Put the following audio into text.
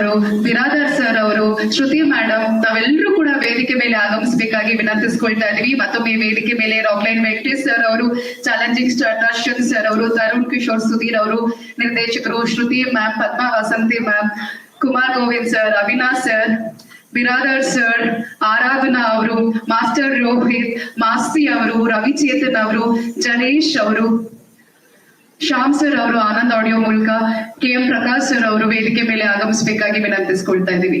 ಅವರು ಬಿರಾದರ್ ಸರ್ ಅವರು, ಶ್ರುತಿ ಮೇಡಮ್ ನಾವೆಲ್ಲರೂ ಕೂಡ ವೇದಿಕೆ ಮೇಲೆ ಆಗಮಿಸಬೇಕಾಗಿ ವಿನಂತಿಸ್ಕೊಳ್ತಾ ಇದೀವಿ ಮತ್ತೊಮ್ಮೆ ವೇದಿಕೆ ಮೇಲೆ ರಾಕ್ಲೈನ್ ವೆಂಕಟೇಶ್ ಸರ್ ಅವರು ಚಾಲೆಂಜಿಂಗ್ ಸ್ಟಾರ್ ದರ್ಶನ್ ಸರ್ ಅವರು, ತರುಣ್ ಕಿಶೋರ್ ಸುಧೀರ್ ಅವರು, ನಿರ್ದೇಶಕರು Shruti ma'am Padma Vasanthi ma'am Kumar Govind sir, Avinash sir Biradar sir, Aradhana ಅವರು, ಮಾಸ್ಟರ್ ರೋಹಿತ್, ಮಾಸ್ತಿ ಅವರು, ರವಿಚೇತನ್ ಅವರು, ಜನೇಶ್ ಅವರು ಶ್ಯಾಮ್ ಸರ್ ಅವರು, ಆನಂದ್ ಆಡಿಯೋ ಮೂಲಕ ಕೆ ಎಂ ಪ್ರಕಾಶ್ ಸರ್ ಅವರು ವೇದಿಕೆ ಮೇಲೆ ಆಗಮಿಸಬೇಕಾಗಿ ವಿನಂತಿಸ್ಕೊಳ್ತಾ ಇದ್ದೀವಿ.